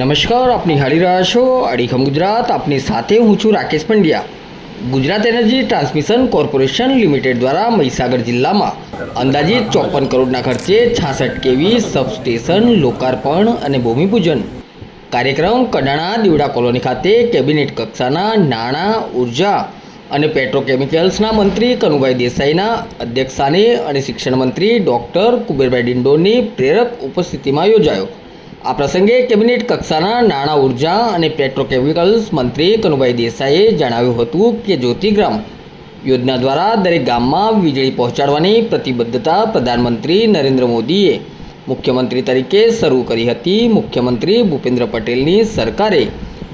નમસ્કાર, આપ નિહાળી રહ્યા છો અડીખમ ગુજરાત. આપની સાથે હું છું Rakesh Pandya. Gujarat energy transmission corporation limited દ્વારા મહીસાગર જિલ્લામાં અંદાજિત ચોપન કરોડના ખર્ચે છાસઠ કેવી સબસ્ટેશન લોકાર્પણ અને ભૂમિપૂજન કાર્યક્રમ કડાણા દીવડા કોલોની ખાતે કેબિનેટ કક્ષાના નાણાં, ઊર્જા અને પેટ્રોકેમિકલ્સના મંત્રી કનુભાઈ દેસાઈના અધ્યક્ષસ્થાને અને શિક્ષણ મંત્રી ડૉક્ટર કુબેરભાઈ ડિંડોની પ્રેરક ઉપસ્થિતિમાં યોજાયો. આ પ્રસંગે કેબિનેટ કક્ષાના નાણાં ઊર્જા અને પેટ્રોકેમિકલ્સ મંત્રી કનુભાઈ દેસાઈએ જણાવ્યું હતું કે જ્યોતિગ્રામ યોજના દ્વારા દરેક ગામમાં વીજળી પહોંચાડવાની પ્રતિબદ્ધતા પ્રધાનમંત્રી નરેન્દ્ર મોદીએ મુખ્યમંત્રી તરીકે શરૂ કરી હતી. મુખ્યમંત્રી ભૂપેન્દ્ર પટેલની સરકારે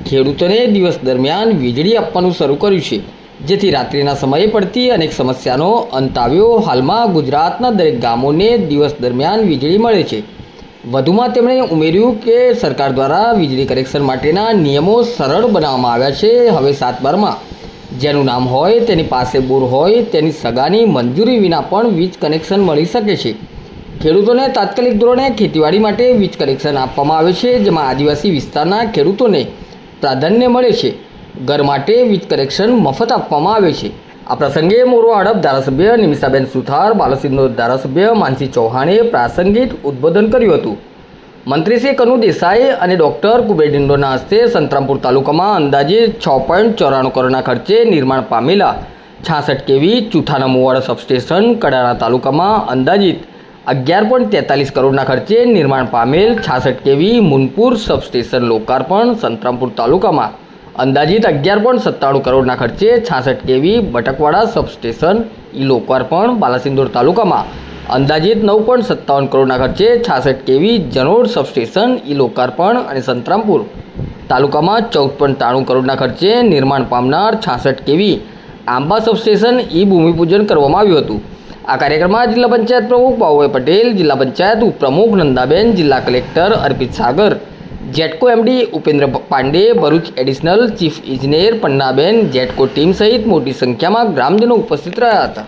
ખેડૂતોને દિવસ દરમિયાન વીજળી આપવાનું શરૂ કર્યું છે. જેથી રાત્રિના સમયે પડતી અનેક સમસ્યાનો અંત આવ્યો. હાલમાં ગુજરાતના દરેક ગામોને દિવસ દરમિયાન વીજળી મળે છે. વધુમાં તેમણે ઉમેર્યું કે સરકાર દ્વારા વીજળી કનેક્શન માટેના નિયમો સરળ બનાવવામાં આવ્યા છે હવે સાત બારમાં. જેનું નામ હોય, તેની પાસે બોર હોય, તેની સગાની મંજૂરી વિના પણ વીજ કનેક્શન મળી શકે છે. ખેડૂતોને તાત્કાલિક ધોરણે ખેતીવાડી માટે વીજ કનેક્શન આપવામાં આવે છે, જેમાં આદિવાસી વિસ્તારના ખેડૂતોને પ્રાધાન્ય મળે છે. ઘર માટે વીજ કનેક્શન મફત આપવામાં આવે છે. આ પ્રસંગે મોરો હડપ ધારાસભ્ય નિમિષાબેન સુથાર બાલસિંદોર ધારાસભ્ય માનસી ચૌહાણે પ્રાસંગિક ઉદ્બોધન કર્યું હતું. મંત્રી શ્રી કનુ દેસાઈ અને ડૉક્ટર કુબેર ડિંડોના હસ્તે સંતરામપુર તાલુકામાં અંદાજે છ પોઈન્ટ ચોરાણું કરોડના ખર્ચે નિર્માણ પામેલા છાસઠ કેવી ચૂથાના મુવાડા સબસ્ટેશન કડાણા તાલુકામાં અંદાજિત અગિયાર પોઈન્ટ તેતાલીસ કરોડના ખર્ચે નિર્માણ પામેલ છાસઠ કેવી મુનપુર સબસ્ટેશન લોકાર્પણ સંતરામપુર તાલુકામાં. અંદાજિત અગિયાર પોઈન્ટ સત્તાણું કરોડના ખર્ચે છાસઠ કેવી બટકવાડા સબસ્ટેશન ઈ લોકાર્પણ બાલાસિંદોર તાલુકામાં. અંદાજિત નવ પોઈન્ટ સત્તાવન કરોડના ખર્ચે છાસઠ કેવી જનોડ સબસ્ટેશન ઈ લોકાર્પણ અને સંતરામપુર. તાલુકામાં ચૌદ પોઈન્ટ ત્રાણું કરોડના ખર્ચે નિર્માણ પામનાર છાસઠ કેવી આંબા સબસ્ટેશન ઈ ભૂમિપૂજન કરવામાં આવ્યું હતું. આ કાર્યક્રમમાં જિલ્લા પંચાયત પ્રમુખ બાબુભાઈ પટેલ, જિલ્લા પંચાયત ઉપપ્રમુખ નંદાબેન, જિલ્લા collector Arpit Sagar GETCO MD Upendra Pandey, Bharuch additional chief ઇજનેર પન્નાબેન, જેટકો ટીમ સહિત મોટી સંખ્યામાં ગ્રામજનો ઉપસ્થિત રહ્યા હતા.